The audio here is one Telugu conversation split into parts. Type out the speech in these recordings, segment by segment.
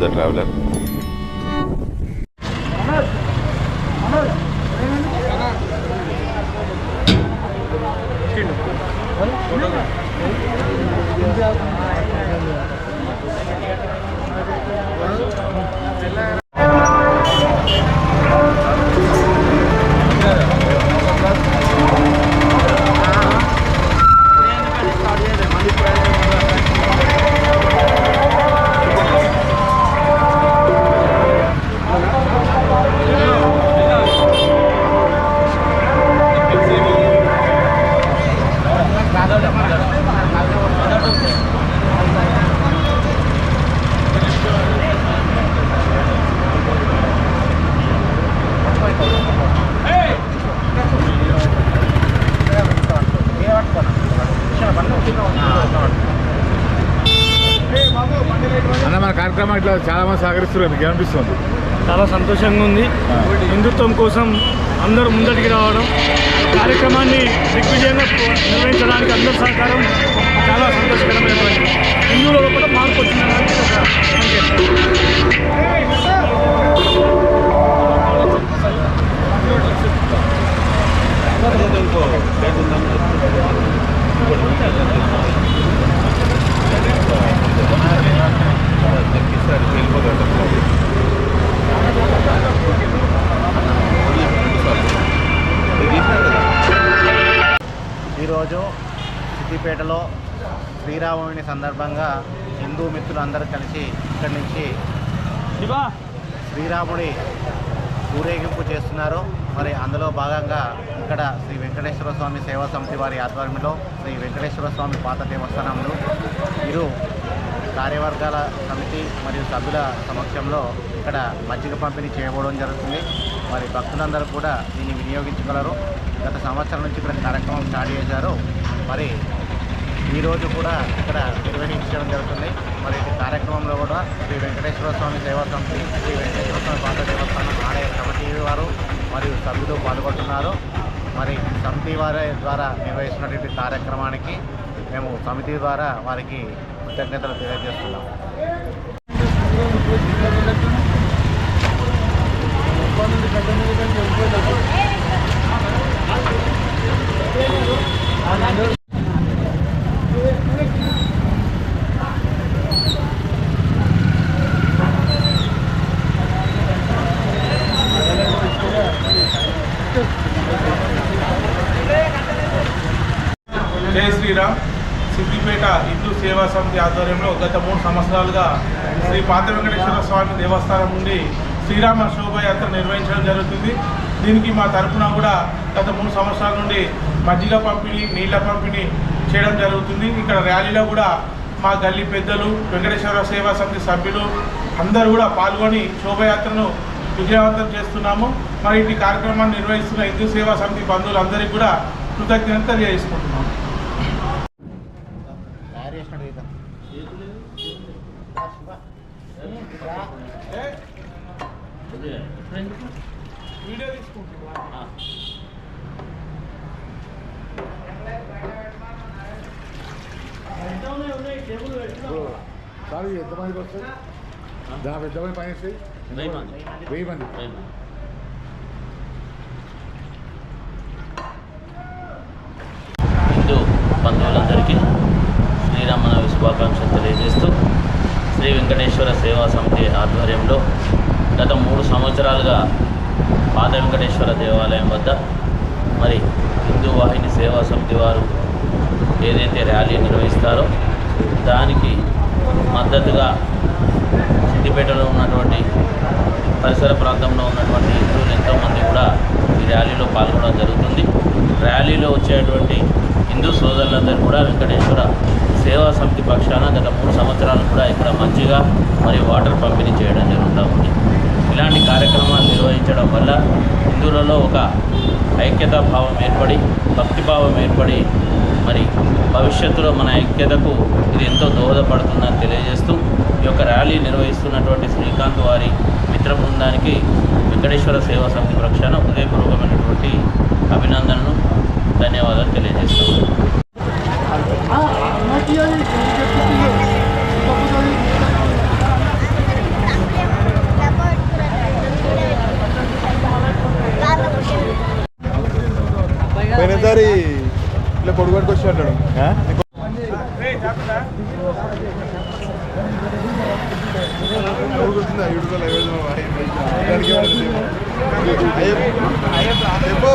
the traveler. కార్యక్రమం ఇట్లా చాలా మంది సహకరిస్తున్నారు మీకు ఏమనిపిస్తుంది? చాలా సంతోషంగా ఉంది. హిందుత్వం కోసం అందరూ ముందటికి రావడం కార్యక్రమాన్ని దిగ్విజయంగా నిర్వహించడానికి అందరి సహకారం చాలా సంతోషకరమైనటువంటి హిందువులలో కూడా మార్పు వచ్చిందనడానికి ఒక సంకేతం. ఈరోజు సిద్దిపేటలో శ్రీరాముని సందర్భంగా హిందూ మిత్రులు అందరూ కలిసి ఇక్కడి నుంచి శ్రీరాముడి ఊరేగింపు చేస్తున్నారు. మరి అందులో భాగంగా ఇక్కడ శ్రీ వెంకటేశ్వర స్వామి సేవా సమితి వారి ఆధ్వర్యంలో శ్రీ వెంకటేశ్వర స్వామి పాత దేవస్థానంలో ఇరు కార్యవర్గాల సమితి మరియు సభ్యుల సమక్షంలో ఇక్కడ మజ్జిగ పంపిణీ చేయబడడం జరుగుతుంది. మరి భక్తులందరూ కూడా దీన్ని వినియోగించగలరు. గత సంవత్సరం నుంచి ఇక్కడ కార్యక్రమం స్టార్ట్ చేశారు. మరి ఈరోజు కూడా ఇక్కడ నిర్వహించడం జరుగుతుంది. మరి కార్యక్రమంలో కూడా శ్రీ వెంకటేశ్వర స్వామి సేవా సమితి శ్రీ వెంకటేశ్వర స్వామి పాత దేవస్థానం ఆలయ కమిటీ వారు మరియు సభ్యులు పాల్గొంటున్నారు. మరి సమితి వారి ద్వారా నిర్వహిస్తున్నటువంటి కార్యక్రమానికి మేము సమితి ద్వారా వారికి కృతజ్ఞతలు తెలియజేస్తున్నాం. జై శ్రీరామ్ సిద్దిపేట హిందూ సేవా సమితి ఆధ్వర్యంలో గత మూడు సంవత్సరాలుగా శ్రీ పాత వెంకటేశ్వర స్వామి దేవస్థానం నుండి శ్రీరామ శోభయాత్ర నిర్వహించడం జరుగుతుంది. దీనికి మా తరఫున కూడా గత మూడు సంవత్సరాల నుండి మజ్జిగ పంపిణీ నీళ్ళ పంపిణీ చేయడం జరుగుతుంది. ఇక్కడ ర్యాలీలో కూడా మా గల్లీ పెద్దలు వెంకటేశ్వర సేవా సమితి సభ్యులు అందరూ కూడా పాల్గొని శోభయాత్రను విజయవంతం చేస్తున్నాము. మరి ఈ కార్యక్రమాన్ని నిర్వహిస్తున్న హిందూ సేవా సమితి బంధువులందరికీ కూడా కృతజ్ఞత తెలియజేసుకుంటున్నాము. వీడియో తీసుకుంటున్నా సార్ ఎంతమందికి వస్తుంది దాని ఎంతమంది పని వెయ్యి మంది. హిందూ బంధువులందరికీ శ్రీరామనవమి శుభాకాంక్షలు తెలియజేస్తూ శ్రీ వెంకటేశ్వర సేవా సమితి ఆధ్వర్యంలో గత మూడు సంవత్సరాలుగా పాద వెంకటేశ్వర దేవాలయం వద్ద మరి హిందూ వాహిని సేవా సమితి వారు ఏదైతే ర్యాలీ నిర్వహిస్తారో దానికి మద్దతుగా సిద్దిపేటలో ఉన్నటువంటి పరిసర ప్రాంతంలో ఉన్నటువంటి హిందువులు ఎంతోమంది కూడా ఈ ర్యాలీలో పాల్గొనడం జరుగుతుంది. ర్యాలీలో వచ్చేటువంటి హిందూ సోదరులందరూ కూడా వెంకటేశ్వర సేవా సమితి పక్షాన గత మూడు సంవత్సరాలు కూడా ఇక్కడ మంచిగా మరియు వాటర్ పంపిణీ చేయడం జరుగుతూ ఉంది. ఇలాంటి కార్యక్రమాలు నిర్వహించడం వల్ల హిందువులలో ఒక ఐక్యతా భావం ఏర్పడి భక్తిభావం ఏర్పడి మరి భవిష్యత్తులో మన ఐక్యతకు ఇది ఎంతో దోహదపడుతుందని తెలియజేస్తూ ఈ యొక్క ర్యాలీ నిర్వహిస్తున్నటువంటి శ్రీకాంత్ వారి మిత్ర బృందానికి వెంకటేశ్వర సేవా సమితి పక్షాన హృదయపూర్వకమైనటువంటి అభినందనను పొడుగుడికి వచ్చి అంటాడు. చెప్పు.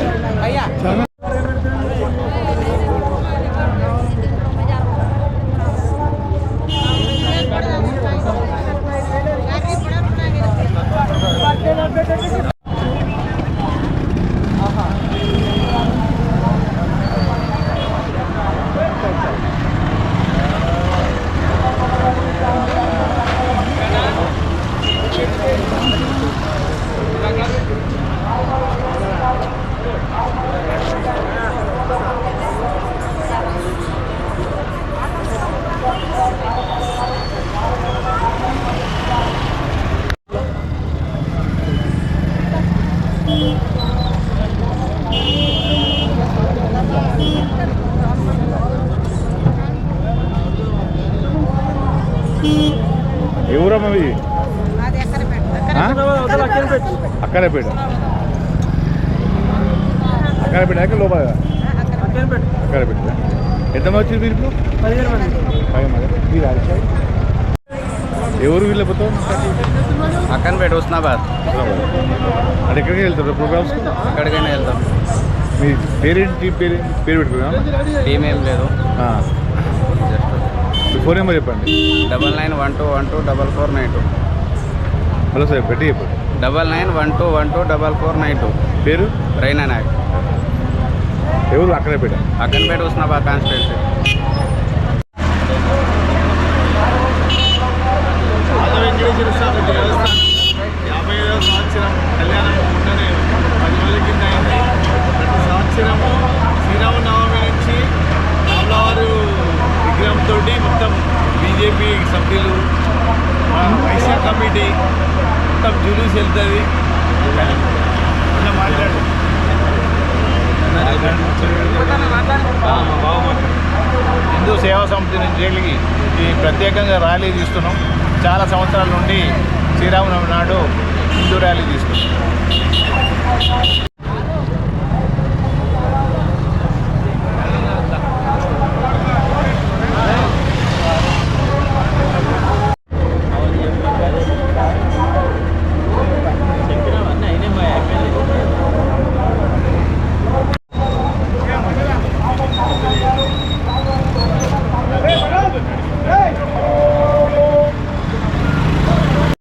ఎవరమ్మా ఇది అక్కడపేట అక్కడపేట అక్కడ లోపల? అక్కడపేట ఎంతమంది వచ్చింది మీరు ఇప్పుడు? పది మంది. మీరు అరిచా ఎవరు వీళ్ళ పోతాం అక్కన్పేట హుస్నాబాద్ అంటే ఎక్కడికి వెళ్తారు ప్రోగ్రామ్స్? ఎక్కడికైనా వెళ్తాం. మీ పేరేంటి? పేరు పేరు పెట్టుకున్నా టీం ఏం లేదు. మీ ఫోన్ నెంబర్ చెప్పండి. Double nine one two one two double four nine two. మళ్ళీ సార్ పెట్టి చెప్పండి double nine one two one two double four nine two. పేరు? రైనా నాయక్. ఎవరు? అక్కడపేట అక్కన్పేట హుస్నాబాద్ కాన్స్టిట్యున్సీ వెంకటేశ్వర స్వామి దేవస్థానం యాభై ఐదవ సంవత్సరం కళ్యాణం ఉండనే పది రోజుల కింద అయింది ప్రతి సంవత్సరము శ్రీరామనవమి నుంచి రాములవారు విగ్రహంతో మొత్తం బీజేపీ సభ్యులు మా వైశ్య కమిటీ మొత్తం జూలూస్ వెళ్తుంది అలా మాట్లాడు హిందూ సేవా సమితి నుంచి వెళ్ళి ఈ ప్రత్యేకంగా ర్యాలీ తీస్తున్నాం చాలా సంవత్సరాల నుండి శ్రీరామనవమి నాడు హిందూ ర్యాలీ తీస్తున్నాం